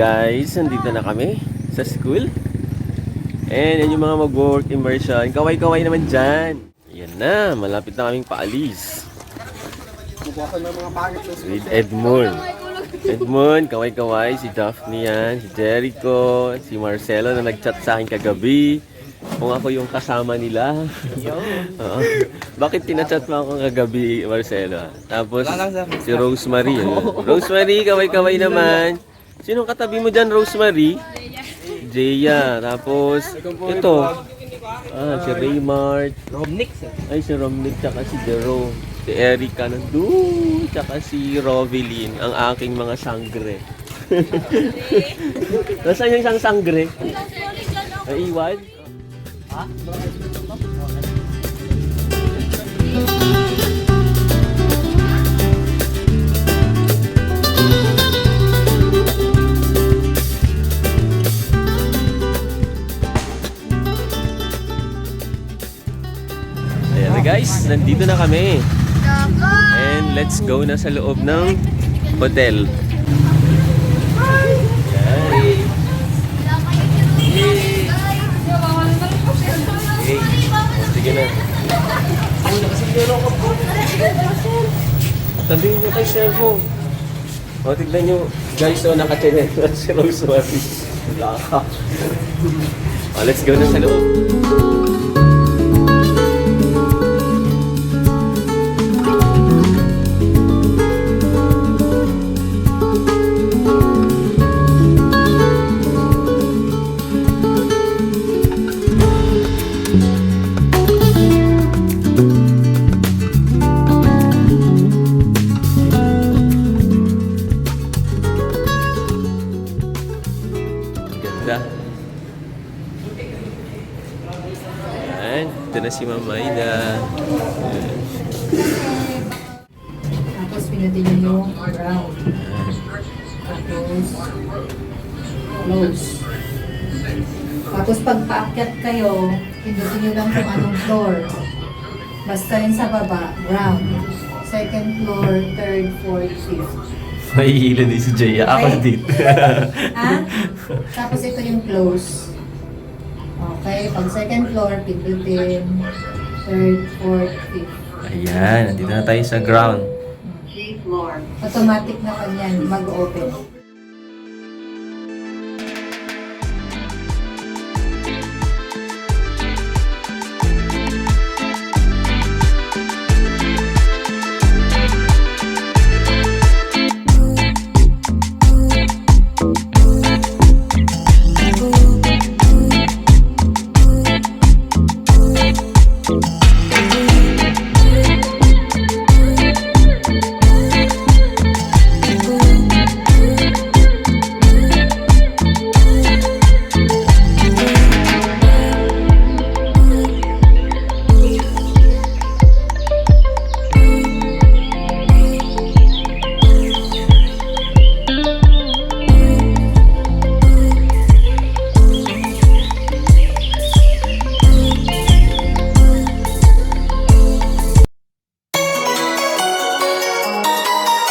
guys, nandito na kami sa school. And yan yung mga mag-work immersion. Kaway-kaway naman dyan. Yan na, malapit na kaming paalis. With Edmund. Edmund, kaway-kaway. Si Daphne yan, si Jericho, si Marcelo na nag-chat sa akin kagabi. Kung ako yung kasama nila. Oo. Bakit tinachat mo ako kagabi, Marcelo? Tapos, si Rosemary. Rosemary, kaway-kaway naman. Sinong katabi mo dyan, Rosemary? Jeya. Tapos, ito. Ah, si Raymart. Romnix. Ay, si Romnick, tsaka si Jerome. Si Erica nandun. Tsaka si Rovelyn, ang aking mga sangre. Nasaan yung isang sangre? Ay, iwan? Guys, nandito na kami. And let's go na sa loob ng hotel. Sige na. Sabihin nyo kay mo. O, tignan nyo. Guys, so nakachinet na si Rosemary. Wala ka. O, let's go na sa loob. Ganda. Ayan, ito na si Mama Ida. Tapos pinutin niyo yung brown. Tapos close. Tapos pag paakyat kayo, pinutin niyo lang kung anong floor. Basta yun sa baba, brown. Second floor, third, fourth, fifth. May hilo din si Jaya. Ako Okay. dito. Ha? Tapos ito yung close. Okay, pag second floor, pindutin. Third, fourth, fifth. Ayan, nandito na tayo sa ground. Automatic na kanyan, mag-open.